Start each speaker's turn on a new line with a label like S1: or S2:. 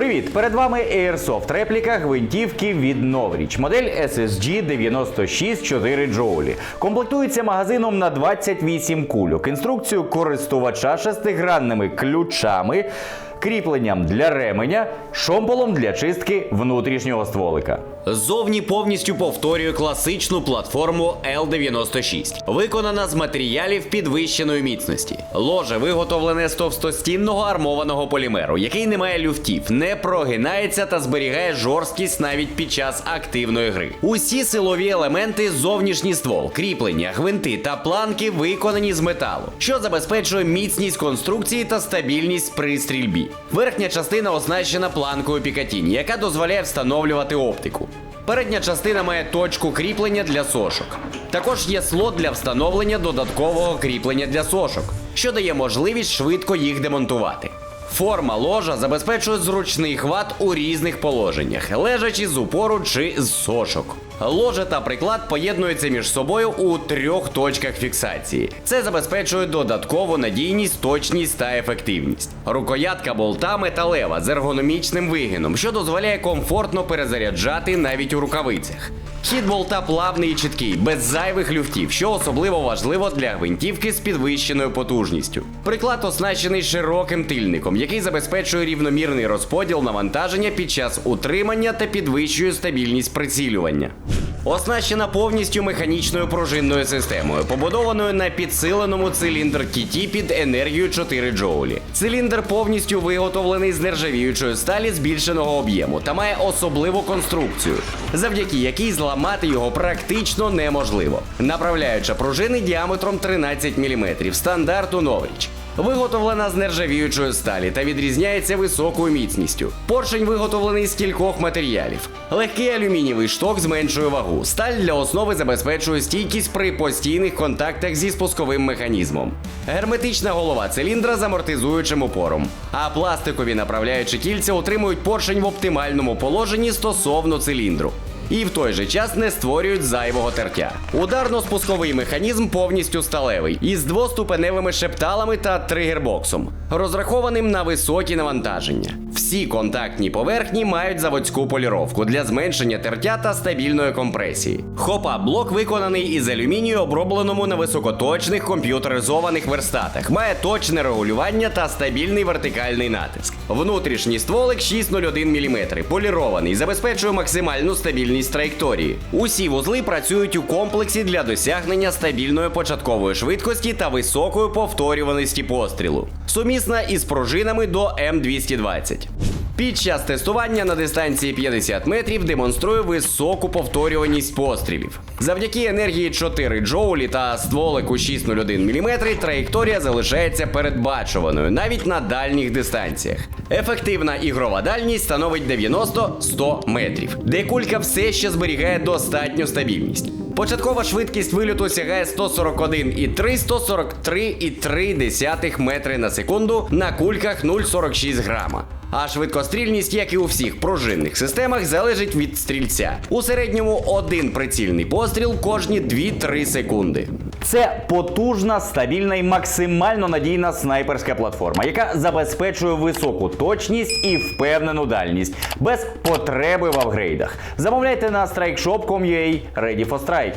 S1: Привіт! Перед вами Airsoft репліка гвинтівки від Новріч. Модель SSG 96 4 джоулі. Комплектується магазином на 28 кульок, інструкцію користувача шестигранними ключами, кріпленням для ременя, шомполом для чистки внутрішнього стволика.
S2: Ззовні повністю повторює класичну платформу L96, виконана з матеріалів підвищеної міцності. Ложе виготовлене з товстостінного армованого полімеру, який не має люфтів, не прогинається та зберігає жорсткість навіть під час активної гри. Усі силові елементи, зовнішній ствол, кріплення, гвинти та планки виконані з металу, що забезпечує міцність конструкції та стабільність при стрільбі. Верхня частина оснащена планкою Пікатіні, яка дозволяє встановлювати оптику. Передня частина має точку кріплення для сошок. Також є слот для встановлення додаткового кріплення для сошок, що дає можливість швидко їх демонтувати. Форма ложа забезпечує зручний хват у різних положеннях, лежачи з упору чи з сошок. Ложе та приклад поєднуються між собою у трьох точках фіксації. Це забезпечує додаткову надійність, точність та ефективність. Рукоятка болта металева з ергономічним вигином, що дозволяє комфортно перезаряджати навіть у рукавицях. Хід болта плавний і чіткий, без зайвих люфтів, що особливо важливо для гвинтівки з підвищеною потужністю. Приклад оснащений широким тильником, який забезпечує рівномірний розподіл навантаження під час утримання та підвищує стабільність прицілювання. Оснащена повністю механічною пружинною системою, побудованою на підсиленому циліндр кіті під енергію 4 джоулі. Циліндр повністю виготовлений з нержавіючої сталі збільшеного об'єму та має особливу конструкцію, завдяки якій зламати його практично неможливо. Направляюча пружини діаметром 13 мм стандарту Новріч. Виготовлена з нержавіючої сталі та відрізняється високою міцністю. Поршень виготовлений з кількох матеріалів. Легкий алюмінієвий шток зменшує вагу. Сталь для основи забезпечує стійкість при постійних контактах зі спусковим механізмом. Герметична голова циліндра з амортизуючим опором. А пластикові направляючі кільця утримують поршень в оптимальному положенні стосовно циліндру і в той же час не створюють зайвого тертя. Ударно-спусковий механізм повністю сталевий із двоступеневими шепталами та тригербоксом, розрахованим на високі навантаження. Всі контактні поверхні мають заводську поліровку для зменшення тертя та стабільної компресії. Хопа блок виконаний із алюмінію, обробленому на високоточних комп'ютеризованих верстатах. Має точне регулювання та стабільний вертикальний натиск. Внутрішній стволик 601 мм, полірований, забезпечує максимальну стабільність траєкторії. Усі вузли працюють у комплексі для досягнення стабільної початкової швидкості та високої повторюваності пострілу, сумісна із пружинами до М220. Під час тестування на дистанції 50 метрів демонструє високу повторюваність пострілів. Завдяки енергії 4 джоулі та стволику 601 мм траєкторія залишається передбачуваною навіть на дальніх дистанціях. Ефективна ігрова дальність становить 90-100 метрів, де кулька все ще зберігає достатню стабільність. Початкова швидкість вильоту сягає 141,3-143,3 метри на секунду на кульках 0,46 грама. А швидкострільність, як і у всіх пружинних системах, залежить від стрільця. У середньому один прицільний постріл кожні 2-3 секунди.
S1: Це потужна, стабільна і максимально надійна снайперська платформа, яка забезпечує високу точність і впевнену дальність без потреби в апгрейдах. Замовляйте на strikeshop.com.ua Ready for Strike.